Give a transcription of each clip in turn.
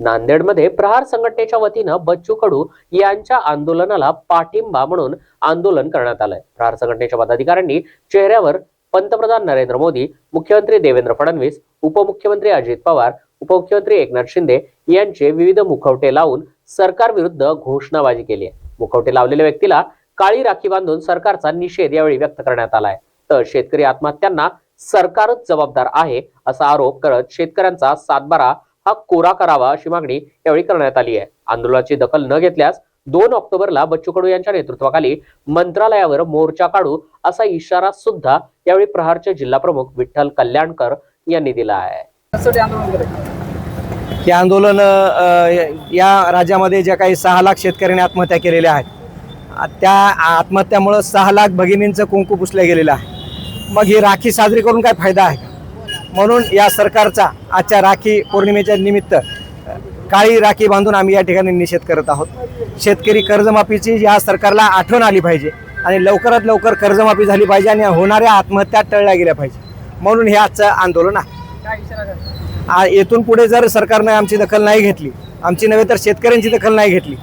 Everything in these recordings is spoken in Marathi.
नांदेडमध्ये प्रहार संघटनेच्या वतीनं बच्चू कडू यांच्या आंदोलनाला पाठिंबा म्हणून आंदोलन करण्यात आलंय. प्रहार संघटनेच्या पदाधिकाऱ्यांनी चेहऱ्यावर पंतप्रधान नरेंद्र मोदी मुख्यमंत्री देवेंद्र फडणवीस उपमुख्यमंत्री अजित पवार उपमुख्यमंत्री एकनाथ शिंदे यांचे विविध मुखवटे लावून सरकारविरुद्ध घोषणाबाजी केली आहे. मुखवटे लावलेल्या व्यक्तीला काळी राखी बांधून सरकारचा निषेध यावेळी व्यक्त करण्यात आलाय. तर शेतकरी आत्महत्यांना सरकारच जबाबदार आहे असा आरोप करत शेतकऱ्यांचा सातबारा हा कोरा करावा अशी मागणी यावेळी करण्यात आली आहे. आंदोलनाची दखल न घेतल्यास दोन ऑक्टोबरला बच्चू कडू यांच्या नेतृत्वाखाली मंत्रालयावर मोर्चा काढू असा इशारा सुद्धा यावेळी प्रहारचे जिल्हा प्रमुख विठ्ठल कल्याणकर यांनी दिला आहे. हे आंदोलन या राज्यामध्ये ज्या काही सहा लाख शेतकऱ्यांनी आत्महत्या केलेल्या आहेत त्या आत्महत्यामुळं सहा लाख भगिनींचं कुंकू पुसलं गेलेलं आहे. मग ही राखी साजरी करून काय फायदा आहे? का? म्हणून या सरकारचा आजच्या राखी पौर्णिमेच्या निमित्त काळी राखी बांधून आम्ही या ठिकाणी निषेध करत आहोत. शेतकरी कर्जमाफीची या सरकारला आठवण आली पाहिजे आणि लवकरात लवकर कर्जमाफी झाली पाहिजे आणि होणाऱ्या आत्महत्या टळल्या गेल्या पाहिजे. म्हणून हे आजचं आंदोलन आहे. येथून पुढे जर सरकारनं आमची दखल नाही घेतली आमची नव्हे तर शेतकऱ्यांची दखल नाही घेतली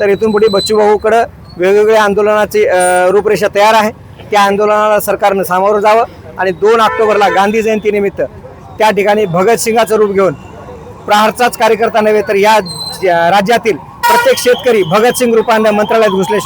तर येथून पुढे बच्चूभाऊकडं वेगवेगळ्या आंदोलनाची रूपरेषा तयार आहे. त्या आंदोलनाला सरकारनं सामोरं जावं आणि दोन ऑक्टोबरला गांधी जयंतीनिमित्त त्या ठिकाणी भगतसिंगाचं रूप घेऊन प्रहारचाच कार्यकर्ता नव्हे तर या राज्यातील प्रत्येक शेतकरी भगतसिंग रूपाने मंत्रालयात घुसले